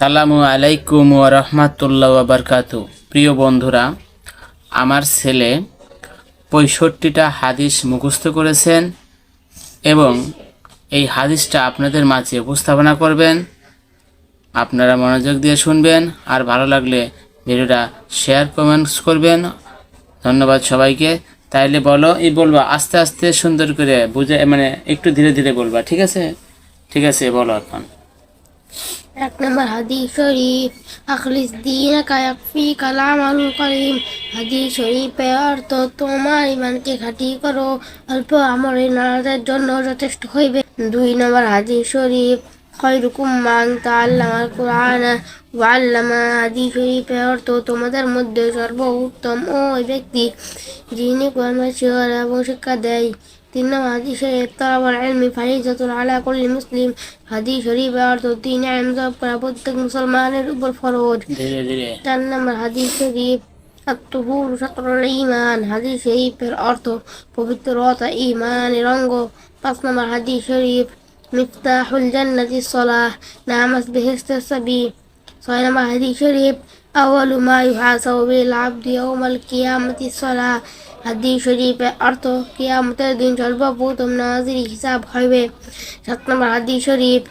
সালামু আলাইকুম ও রহমাতুল্লাহ বারকাত প্রিয় বন্ধুরা, আমার ছেলে পঁয়ষট্টিটা হাদিস মুখস্থ করেছেন এবং এই হাদিসটা আপনাদের মাঝে উপস্থাপনা করবেন। আপনারা মনোযোগ দিয়ে শুনবেন আর ভালো লাগলে ভিডিওটা শেয়ার, কমেন্টস করবেন। ধন্যবাদ সবাইকে। তাইলে বলো, এই বলবা, আস্তে আস্তে সুন্দর করে বুঝে মানে একটু ধীরে ধীরে বলবা, ঠিক আছে? ঠিক আছে, বলো এখন। এক নম্বর হাদিস শরীফ আখলিস দিন দিনাকা ইয়াকফিকা আমালুল করিম হাদিস শরীফে অর্থ তোমার ইমানকে খাঁটি করো অল্প আমলে নারাজের জন্য যথেষ্ট হইবে। দুই নম্বর হাদিস শরীফ খয়রুকুম মান তাআল্লামাল কুরআন ওয়া আল্লামা হাদিস শরীফে অর্থ তোমাদের মধ্যে সর্বোত্তম ওই ব্যক্তি যিনি কোরআন শিক্ষা এবং শিক্ষা দেয়। তিন নম্বর হাদিস শরীফ তালাবুল ইলমি ফারিজাতুন আলা কুল্লি মুসলিম হাদিস শরীফে অর্থ তিন আইন জব করা প্রত্যেক মুসলমানের উপর ফরজ চার নম্বর হাদিস শরীফ আত্মহুর সতরুল ইমান হাদিস শরীফের অর্থ পবিত্রতা ইমানের অঙ্গ পাঁচ নম্বর হাদিস শরীফ মিফতাহুল জান্নাতি সলাহ নামাজ বেহেস্তের সাবি ছয় নম্বর হাদিস শরীফ আউয়ালু মা ইউহাসাবু বিল আবদি ইয়াউমাল কিয়ামাতি সলাহ হাদিস শরীফের অর্থ কিয়ামতের দিন সর্বপ্রথম নামাজের হিসাব হবে সাত নম্বর হাদিস শরীফ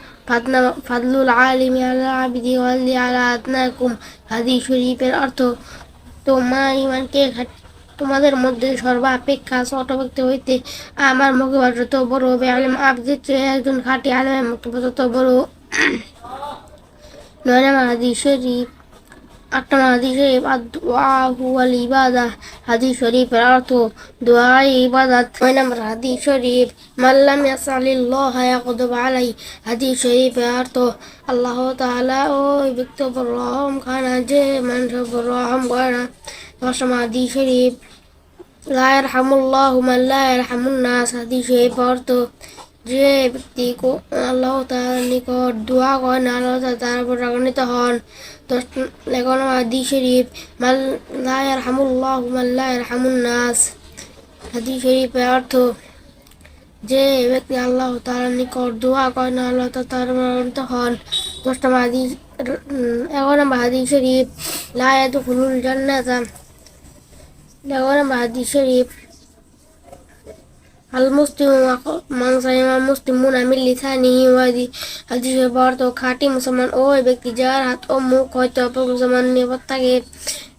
ফাদলুল আলিমি আলা আবিদি ওয়ালি আলা আদনাকুম হাদিস শরীফের অর্থ তোমার ইমানকে তোমাদের মধ্যে সর্বাপেক্ষা ছোট ব্যক্তি হইতে আমার মুখে যত বড় হবে আলিম আবদের চেয়ে একজন খাঁটি আলেমের মুখে তত বড় নয় হাদিস শরীফ আট নম্বর হাদিস শরীফ হুয়াল ইবাদা হাদিস শরীফের অর্থ দোয়া ইবাদাত। নয় নম্বর হাদিস শরীফ মাল্লাম ইয়াসালিল্লাহ ইয়াকুদুব আলাই হাদিস শরীফের অর্থ আল্লাহ তাআলা ওই ব্যক্তি উপর রহম খান যে মানুষের উপর রহম করে না। দশ নম্বর হাদিস শরীফ, লা ইয়ারহামুল্লাহু মান লা নাস। হাদিস শরীফ অর্থ যে ব্যক্তি আল্লাহ তাআলার নিকট দোয়া করেন, আল্লাহ তার উপর রাগান্বিত হন। এগারো হাদিস শরীফ মান লা ইয়ারহামুল্লাহু ইয়ারহামুন নাস হাদিস শরীফের অর্থ যে ব্যক্তি আল্লাহ তাআলার নিকট দোয়া করেন আল্লাহ তাআলা তার উপর রাগান্বিত হন দশ নম্বর উম, এগারো নম্বর হাদিস শরীফ লা ইয়াদখুলুল জান্নাতা এগারো নম্বর হাদিস শরীফ মুসলিম মান সালিমা মুসলিমুন আমিল লিসানিহি ওয়াদি হাদিসে বর্ত খাঁটি মুসলমান ওই ব্যক্তি যার হাত ও মুখ হয়তো অপর মুসলমান নিরাপদ থাকে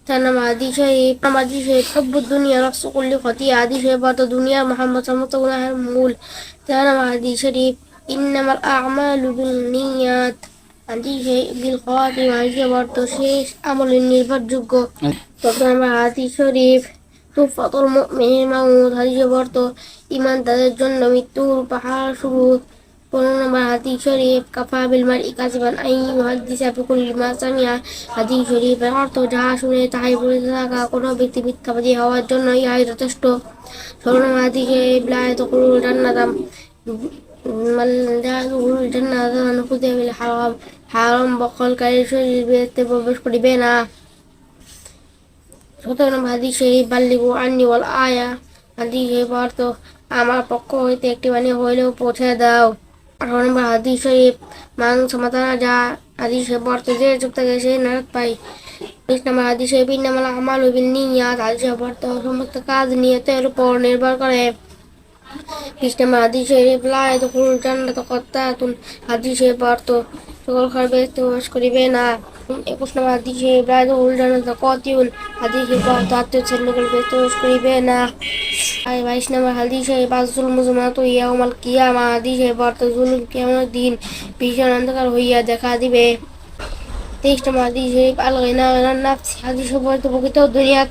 তার নাম আদি শরীফ নাম আদি শরীফ সব্বু দুনিয়া রসকুল্লি ক্ষতি আদি বর্ত দুনিয়ার মোহাম্মদ সমস্ত গুনাহের মূল তার নাম আদি শরীফ ইন্নামাল আ'মালু বিল নিয়াত বিল খাতিমা আদি বর্ত শেষ আমলের নির্ভরযোগ্য তখন আমরা আদি শরীফ তুফাতুল মুমিনিন মাউদ হাদিসে বর্ত ইমান তাদের জন্য মৃত্যুর পাহাড় শুরু পনেরো নম্বর হাদিস শরীফ, কাফা বিল মারই কাসিবান আই মুহাদ্দিস বিকুল মা সামিয়া হাদিস শরীফের অর্থ যাহা শুনে তাহাই বলে থাকা কোনো ব্যক্তি মিথ্যাবাদী হওয়ার জন্য ইহাই যথেষ্ট। ষোলো নম্বর হাদিস শরীফ লা ইয়াদখুলুল জান্নাতাম জান্নাতা বকলকারী শরীর বেহেশতে প্রবেশ করিবে না। সুতরাং হাদিস শরীফ বাল্লিগু আন্নি ওয়াল আয়া। হাদিস শরীফ অর্থ আমার পক্ষ হইতে একটি বাণী হইলেও পৌঁছে দাও। আঠারো নম্বর হাদিস শরীফ মাংস মাতানা যা হাদিস শরীফ অর্থ যে চুপ থাকে সে নারদ পাই বিশ নম্বর হাদিস শরীফ ইন্নামাল আমাল বিল নিয়াত, হাদিস শরীফ অর্থ সমস্ত কাজ নিয়তের উপর নির্ভর করে। নম্বর হাদিস শরীফ, লা ইয়াদখুলুল জান্নাতা কাত্তাতুন। হাদিস শরীফ অর্থ সকল ঘর বেহেশতে প্রবেশ করিবে না। একুশ নম্বর হাদিস শরীফ, লা ইয়াদখুলুল জান্নাতা কাতিউন হাদিস শরীফ অর্থ আত্মীয় ছেলেগুলো বেহেশতে প্রবেশ করিবে না। আর বাইশ নম্বর হাদিস শরীফ আজুল মুজমাত ইয়াউমাল কিয়ামা। হাদিস শরীফ অর্থ জুলুম কিয়ামতের দিন ভীষণ অন্ধকার হইয়া দেখা দিবে। তেইশ নম্বর হাদিস শরীফ আল গিনা গানার নাফস হাদিস শরীফ অর্থ প্রকৃত দুনিয়া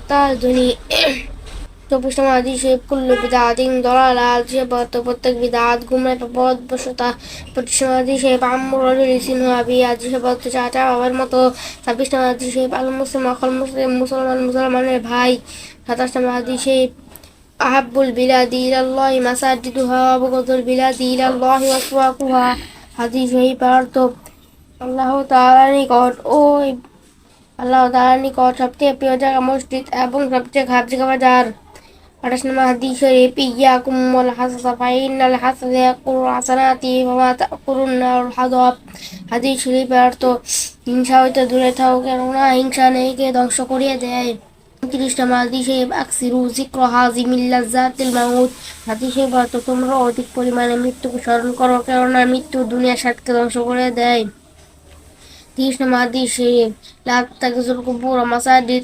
ধনী। চব্বিশ নম্বর হাদিস শরীফ কুল্লু বিদাতিন দলালা হাদিস শরীফ প্রত্যেক বিদাত গুমরায় পথ বসতা। পঁচিশ নম্বর হাদিস শরীফ আমর রিসিন হাবি হাদিস শরীফ অর্থ চাচা বাবার মতো। ছাব্বিশ নম্বর হাদিস শরীফ আল মুসলিম অকল মুসলিম মুসলমান মুসলমানের ভাই। সাতাশ নম্বর হাদিস শরীফ আহাবুল বিলাদি ইলাল্লাহ মাসাজিদুহা ওয়াবগদুল বিলাদি ইলাল্লাহ ওয়াসওয়াকুহা হাদিস শরীফ অর্থ আল্লাহ তাআলার নিকট। ও আল্লাহ তাআলার নিকট সবচেয়ে প্রিয় জায়গা মসজিদ এবং সবচেয়ে খারাপ জায়গা বাজার আঠাশ নম্বর হাদিস শরীফ ইয়াকুম ওয়াল হাসাসা ফাইনাল হাসাসা ইয়াকুরু হাসানাতি ওয়া মা তাকুরুন নারুল হাদাব হাদিস শরীফের অর্থ হিংসা হইতে দূরে থাকো কেননা হিংসা নেইকে ধ্বংস করিয়ে দেয়। তিরিশ নম্বর হাদিসে আকসিরু জিক্র হাজিমিল্লাজাতিল মাউত। হাদিসে বর্ত তোমরা অধিক পরিমাণে মৃত্যুকে স্মরণ করো, কেননা মৃত্যু দুনিয়ার স্বাদকে ধ্বংস করে দেয়। তিরিশ নম্বর হাদিসে লাভ তাকিজুল কুবুর মাসাজিদ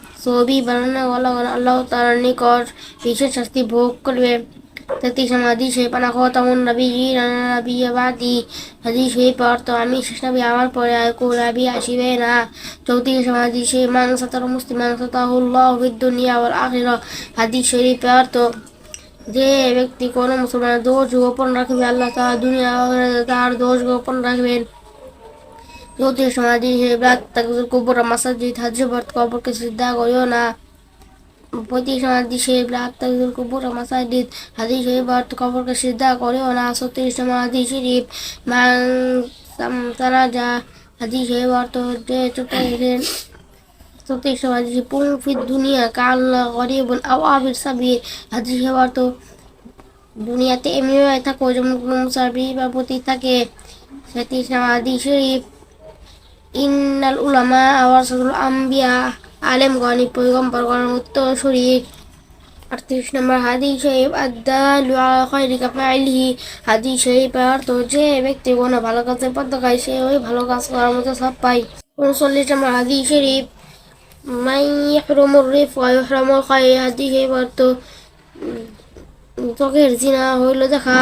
বর্ত ছবি বানানো আল্লাহ তাআলার নিকট বিশেষ শাস্তি ভোগ করবে। তেত্রিশ নম্বর হাদিসে পানা খতামুন নবী নবী বাদি। হাদিসে পড়ত আমি শেষ নবী আমার পরে আর কো নবী আসিবে না। চৌত্রিশ নম্বর হাদিসে মান সাতার মুসলিমান সাতাহুল্লাহ ফিদ দুনিয়া ওয়াল আখিরা হাদিস শরীফ পড়ত যে ব্যক্তি কোনো মুসলমানের দোষ গোপন রাখবে, আল্লাহ তাআলা দুনিয়া তার দোষ গোপন রাখবেন। নম্বর হাদিসে ব্রাত না। পঁয়ত্রিশ নম্বর হাদিসে ব্রাত তাকজুল কুবুর মাসাজিদ করেও না। নম্বর হাদিস শরীফ তারা যা নম্বর হাদিস পুরফিদ দুনিয়া কাল গরিবুন আও আবির সাবির। অর্থ দুনিয়াতে এমনিভাবে থাকো, যেমন কোনো বা প্রতি থাকে। নম্বর হাদিস শরীফ ইন্নাল উলামা আওয়াসাদুল আম্বিয়া আলেমগণ পয়গম্বরগণ উত্তরসূরি আটত্রিশ নম্বর হাদিস শরীফ আদালু আলা খায়রি কাফাইলিহি হাদিস শরীফ অর্থ যে ব্যক্তি কোনো ভালো কাজে পদ্ম খায়, সে ওই ভালো কাজ করার মতো সব পায়। উনচল্লিশ নম্বর হাদিস শরীফ মাই ইহরুমুর রিফ ওয়া ইহরামুল খায় হাদিস শরীফ অর্থ চোখের জিনা হইল দেখা।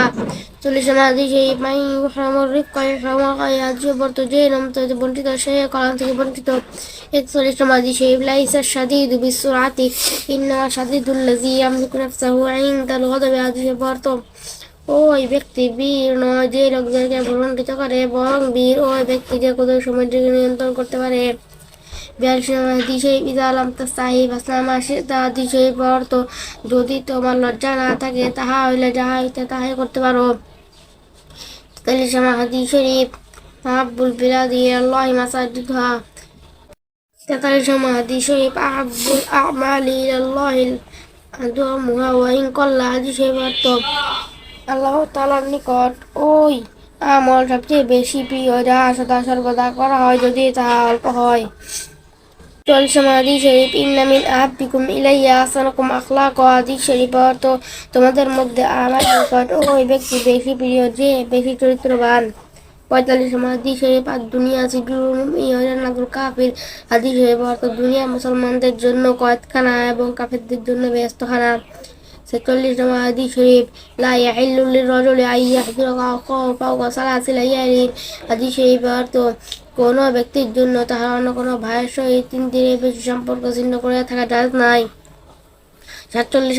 চল্লিশ নম্বর হাদিস শরীফ মাই ইহরামুল খায় হাদিস শরীফ অর্থ যে নাম থেকে বঞ্চিত, সে কলাম থেকে বঞ্চিত। একচল্লিশ নম্বর হাদিস শরীফ লাইসা শাদীদু বিসুরাতি। ইন্না শাদীদুল্লাযী ইয়ামলিকু নাফসাহু ইনদাল গাদাবি শরীফ অর্থ ওই ব্যক্তি বীর নয় যে লোকদেরকে ভ্রমণকৃত করে এবং বীর ওই ব্যক্তি যে কোনো সময়টিকে নিয়ন্ত্রণ করতে পারে। সেটা হাদিসে অর্থ যদি তোমার লজ্জা না থাকে তাহা হইলে যাহা ইচ্ছা তাহাই করতে পারো নম্বর হাদিস শরীফ আব্বুল বিলাদি আল্লাহ মাসাজিদুহা তেতাল্লিশ নম্বর হাদিস শরীফ আব্বুল আমালি আল্লাহ আদুয়ামুহা ওয়াইন কল্লা শরীফ অর্থ আল্লাহ তালার নিকট ওই আমল সবচেয়ে বেশি প্রিয় যা সদা সর্বদা করা হয় যদি তা অল্প হয় হাদিস শরীফ তোমাদের মধ্যে আমার ওই ব্যক্তি বেশি প্রিয় যে বেশি চরিত্রবান। পঁয়তাল্লিশ হাদিস শরীফ আর দুনিয়া সিজুল কাফির হাদিস শরীফ অর্থ দুনিয়া মুসলমানদের জন্য কয়েদখানা এবং কাফেরদের জন্য ব্যস্তখানা। ছেচল্লিশ নম্বর হাদিস শরীফ, লা ইয়াহিল্লু লিররাজুলি আন ইয়াহজুরা আখাহু ফাওকা সালাসি লায়ালিন হাদিস শরীফ অর্থ কোনো ব্যক্তির জন্য তাহার অন্য কোনো ভাইয়ের সহিত বেশি সম্পর্ক ছিন্ন করে থাকা জায়েজ নাই। সাতচল্লিশ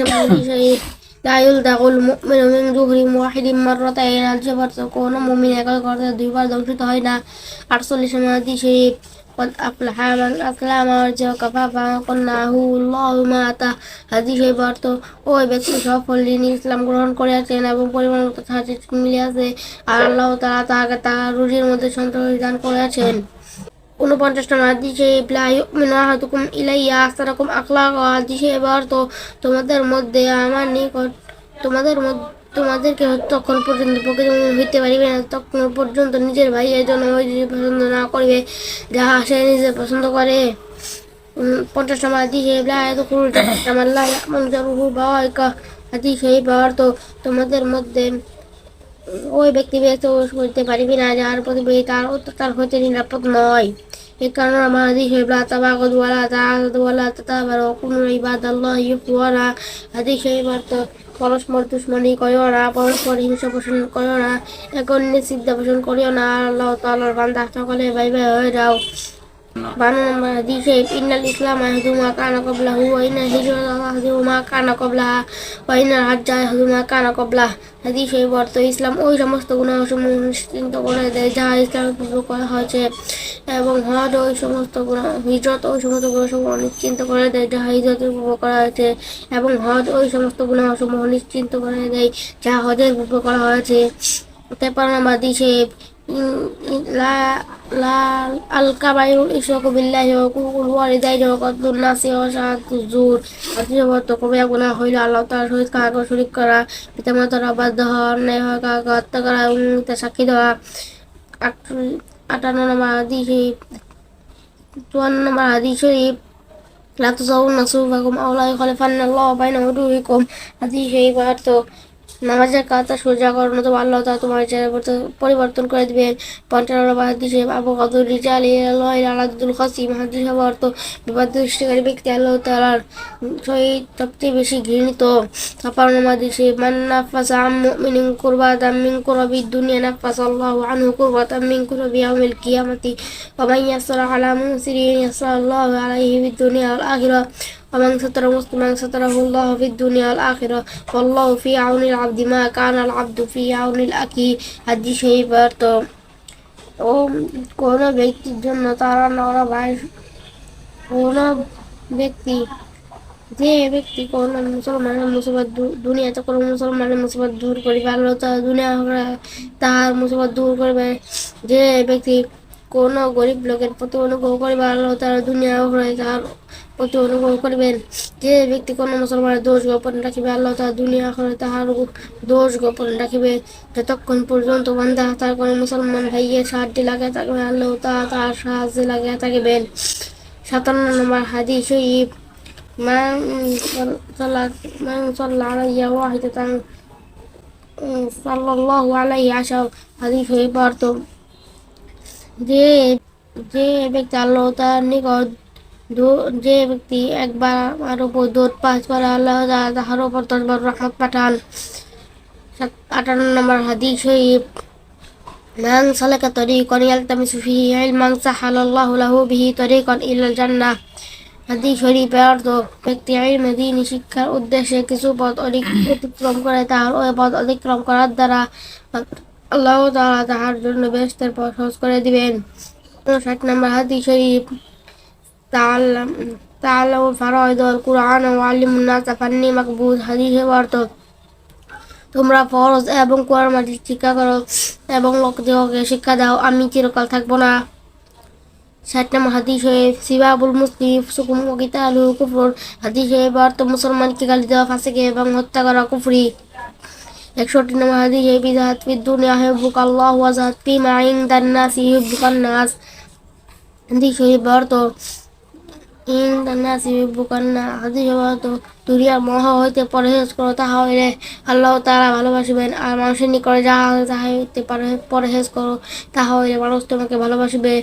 কোনো মুমিন একই করতে দুইবার হয় না। আটচল্লিশ শরীফ قد أفلح من أسلم وجهه كفافا قلناه الله ما আতা হাদিসে অর্থ ওই ব্যক্তি সফল যিনি ইসলাম গ্রহণ করিয়াছেন এবং পরিমাণ মতো সাহায্য মিলিয়াছে আর আল্লাহ তাআলা তাহাকে তাহার রুজির মধ্যে সন্তোষ দান করিয়াছেন উনপঞ্চাশ নম্বর হাদিসে লা ইউমিনু আহাদুকুম ইলাইয়া আহসানাকুম আখলাক হাদিসে অর্থ তোমাদের মধ্যে আমার নিকট তোমাদের মধ্যে তোমাদেরকে তখন পর্যন্ত প্রকৃত হইতে পারিবে না, তখন পর্যন্ত নিজের ভাইয়ের জন্য পছন্দ না করিবে, যাহা সে নিজে পছন্দ করে। পঞ্চাশ নম্বর হাদিস এত জামাল্লাহ এমন জরুহু বাওয়াইকা হাদিস এই পাওয়ার তো তোমাদের মধ্যে ওই ব্যক্তি ব্যস্ত করতে পারিবে না, যার প্রতিবেদী তার অত্যাচার হইতে নিরাপদ নয়। এই কারণে আমার হাদিস হইবলা তাবাগদ ওয়ালা তাআদ ওয়ালা তাতাবার কুনু ইবাদাল্লাহ ইফওয়ালা। হাদিস হইবার তো পরস্পর দুশ্মনী করিও না, পরস্পর হিংসা পোষণ করিও না, এখন নিশ্চিত পোষণ করিও না, আল্লাহ তাআলার বান্দা সকলে ভাই ভাই হয়ে যাও। বারো নম্বর ইসলাম অর্থ ইসলাম ওই সমস্ত গুণাসমূহ নিশ্চিন্ত করে দেয় যা ইসলামের পূর্বে করা হয়েছে এবং হজ ওই সমস্ত গুণ হিজরত ওই সমস্ত গুণসমূহ নিশ্চিন্ত করে দেয় যা হিজরতের পূর্বে করা হয়েছে এবং হজ ওই সমস্ত গুণসমূহ নিশ্চিন্ত করে দেয় যা হজের পূর্বে করা হয়েছে তেপান্ন হাদিসে লা লা আল কাবাইরুল ইশরাকু বিল্লাহি ওয়া কুফরুল ওয়ালিদাইনি ওয়া কতলুন নাসি ওয়া শাহাদাতুজ জুর অতিশয় কবিরা গুনাহ হইল আল্লাহ তাআলার সহিত কাহাকে শরীক করা পিতামাতার অবাধ্য হওয়া অন্যায় হওয়া কাহাকে হত্যা করা এবং মিথ্যা সাক্ষী দেওয়া আট- আটান্ন নম্বর হাদিস শরীফ চুয়ান্ন নম্বর হাদিস শরীফ لا تصورن صوفكم أو لا يخلفن الله بين وجوهكم হাদিস শরীফ অর্থ নামাজের কাজটা সোজা করো না তো আল্লাহ তা তোমার পরিবর্তন করে দিবেন আবু কদুর রিজাল আলাদুল হাদিস অর্থ সৃষ্টিকারী ব্যক্তি আল্লাহ তাআলার সহিত সবচেয়ে বেশি ঘৃণিত। মান কুরবাতাম মিন কুরাবিদ দুনিয়া, নাফাসা আল্লাহু আনহু কুরবাতাম মিন কুরাবি ইয়াউমিল কিয়ামাতি, ওয়া মান ইয়াসরা আলা মুসরিন ইয়াসরা আলাইহি দুনিয়া ওয়াল আখিরাহ। ومن ستر مسلما ستره الله في الدنيا والآخرة والله في عون العبد ما كان العبد في عون الأخي হাদিস শরীফ অর্থ ও কোন ব্যক্তির জন্য তারা নরা ভাই কোন ব্যক্তি যে ব্যক্তি কোন মুসলমানের মুসিবত দূর- দুনিয়াতে কোন মুসলমানের মুসিবত দূর করিবে আল্লাহ তাআলা দুনিয়া আখিরাতে তাহার মুসিবত দূর করবে যে ব্যক্তি কোন গরিব লোকের প্রতি অনুগ্রহ করিবে আল্লাহ তারা দুনিয়া আখিরাতে তাহার প্রতি অনুগ্রহ করিবেন। যে ব্যক্তি কোন মুসলমানের দোষ গোপন রাখিবে, আল্লাহ তার দুনিয়া আখিরাতে তাহার দোষ গোপন রাখিবে। যতক্ষণ পর্যন্ত বান্দা তার কোনো মুসলমান ভাইয়ের সাহায্যে লাগে থাকবে আল্লাহ তাআলা তার সাহায্যে লাগিয়ে থাকিবেন। সাতান্ন নম্বর হাদিস শরীফ সাল্লা, মান সাল্লা আলাইয়া ওয়াহিদাতান সাল্লাল্লাহু আলাইহি আশা অর্থ যে যে ব্যক্তি আল্লাহ তার নিকট যে ব্যক্তি একবার আমার উপর দোধ পাঁচ বার আল্লাহ তাহার উপর দশবার রহমত পাঠান। আটান্ন নম্বর শরীফ লাহু বিহি অর্থ, ব্যক্তি শিক্ষার উদ্দেশ্যে কিছু পথ অধিক অতিক্রম করে তাহার ওই পথ অতিক্রম করার দ্বারা আল্লাহ তাআলা তাহার জন্য বেহেশতের পথ সহজ করে দিবেন। ষাট নম্বর হাদিস শরীফ। তাআল্লামু ফারাইদুল কুরআন ওয়া আল্লিমুন নাস ফান্নি মাকবুল। হাদিসের অর্থ, তোমরা ফরজ এবং কোরআন মাজিদ শিক্ষা করো এবং লোকদেরকে শিক্ষা দাও। আমি চিরকাল থাকব না। ষাট নম্বর হাদিস হয়ে সিবাবুল মুসলিম, সুকুম ওকিতা আলু কুফর হাদিস হয়ে বার্ত মুসলমানকে গালি দেওয়া, ফাঁসেকে এবং হত্যা করা কুফরি। একষট্টি নম্বর হাদিস হয়ে বিজাহাত ফি দুনিয়া হেবুক আল্লাহ ওয়াজাহাত ফি মা ইনদান নাস ইউবুকান নাস হাদিস হয়ে বার্ত, ইনদান নাস ইউবুকান না হাদিস বার্ত, দুনিয়ার মহ হইতে পরহেজ করো, তাহা হইলে আল্লাহ তারা ভালোবাসিবেন। আর মানুষের নিকটে যাহা তাহা হইতে পরহেজ করো, তাহা হইলে মানুষ তোমাকে ভালোবাসিবে।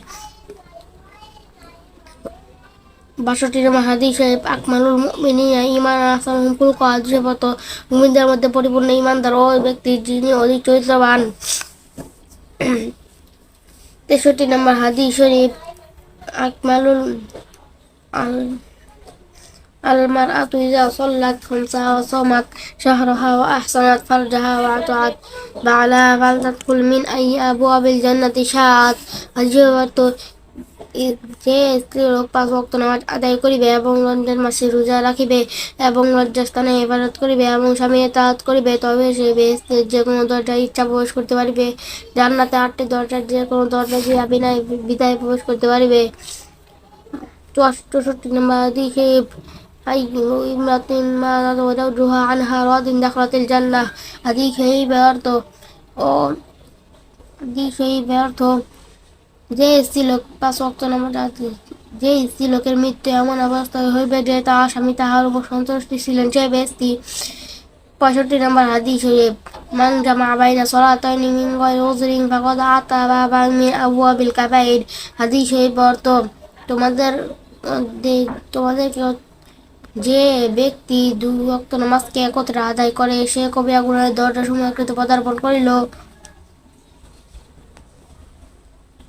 বাষট্টি নম্বর হাদিস শরীফ আকমালুল মুমিনিনা ঈমান আহসানুহুম খুলকা হাদিসে মত মুমিনদের মধ্যে পরিপূর্ণ ঈমানদার ওই ব্যক্তি যিনি অধিক চরিত্রবান তেষট্টি নম্বর হাদিস শরীফ আকমালুল আল المرأة إذا صلت خمسها وصامت شهرها وأحسنت فرجها وأطاعت بعلها فلتدخل من أي أبواب الجنة شاءت أجابت যে স্ত্রী লোক পাঁচ ভক্ত নামাজ আদায় করিবে এবং রমজান মাসে রোজা রাখিবে এবং লজ্জাস্থানে হেফাজত করিবে এবং স্বামী তাহাত করিবে তবে সে বেহেস্তের যে কোনো দরজায় ইচ্ছা প্রবেশ করতে পারিবে জান্নাতে আটটি দরজার যে কোনো দরজা দিয়ে বিনায় বিদায় প্রবেশ করতে পারিবে চৌষট্টি নম্বর দিকে أي امرأة ما زوجها عنها راض دخلت الجنة হাদিস এই ব্যর্থ ও হাদিস এই যে স্ত্রীলোক পাঁচ ওয়াক্ত নামাজ আদায় যে স্ত্রীলোকের মৃত্যু এমন অবস্থায় হইবে যে তাহার স্বামী তাহার উপর সন্তুষ্টি ছিলেন সে ব্যক্তি পঁয়ষট্টি নম্বর হাদিস শরীফ বাইনা হাদিস তোমাদের মধ্যে তোমাদেরকে যে ব্যক্তি দুই ওয়াক্ত নামাজকে একত্রে আদায় করে, সে কবিরা গুণের দরজা সময়কৃত পদার্পণ করিল।